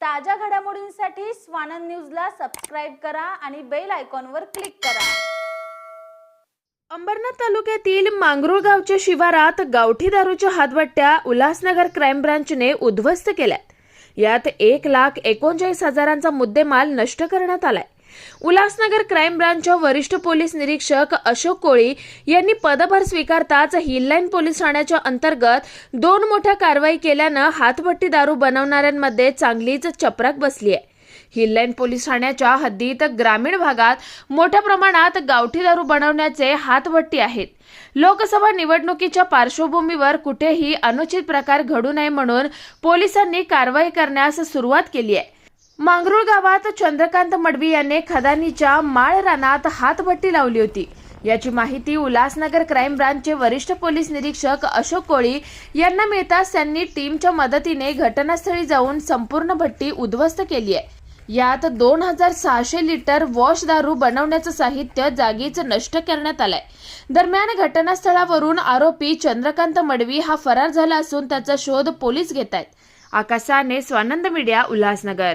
ताज्या घडामोडींसाठी स्वानंद न्यूजला सबस्क्राईब करा आणि बेल आयकॉनवर क्लिक करा. अंबरनाथ तालुक्यातील मांगरूळ गावच्या शिवारात गावठी दारूच्या हातवट्ट्या उल्हासनगर क्राईम ब्रांचने उद्ध्वस्त केल्यात. यात एक लाख एकोणचाळीस हजारांचा मुद्देमाल नष्ट करण्यात आलाय. उल्हासनगर क्राईम ब्रांचच्या वरिष्ठ पोलीस निरीक्षक अशोक कोळी यांनी पदभार स्वीकारताच हिललाईन पोलीस ठाण्याच्या अंतर्गत दोन मोठ्या कारवाई केल्यानं हातभट्टी दारू बनवणाऱ्यांमध्ये चांगलीच चपराक बसली आहे. हिललाईन पोलीस ठाण्याच्या हद्दीत ग्रामीण भागात मोठ्या प्रमाणात गावठी दारू बनवण्याचे हातभट्टी आहेत. लोकसभा निवडणुकीच्या पार्श्वभूमीवर कुठेही अनुचित प्रकार घडू नये म्हणून पोलिसांनी कारवाई करण्यास सुरुवात केली आहे. मांगरूळ गावात चंद्रकांत मडवी यांनी खदानीच्या माळ रानात हातभट्टी लावली होती. याची माहिती उल्हासनगर क्राईम ब्रांचचे वरिष्ठ पोलीस निरीक्षक अशोक कोळी यांना मिळताच त्यांनी टीमच्या मदतीने घटनास्थळी जाऊन संपूर्ण भट्टी उद्ध्वस्त केली आहे. यात दोन हजार सहाशे लिटर वॉश दारू बनवण्याचं साहित्य जागीच नष्ट करण्यात आलंय. दरम्यान घटनास्थळावरून आरोपी चंद्रकांत मडवी हा फरार झाला असून त्याचा शोध पोलीस घेत आहेत. आकाशाने स्वानंद मीडिया उल्हासनगर.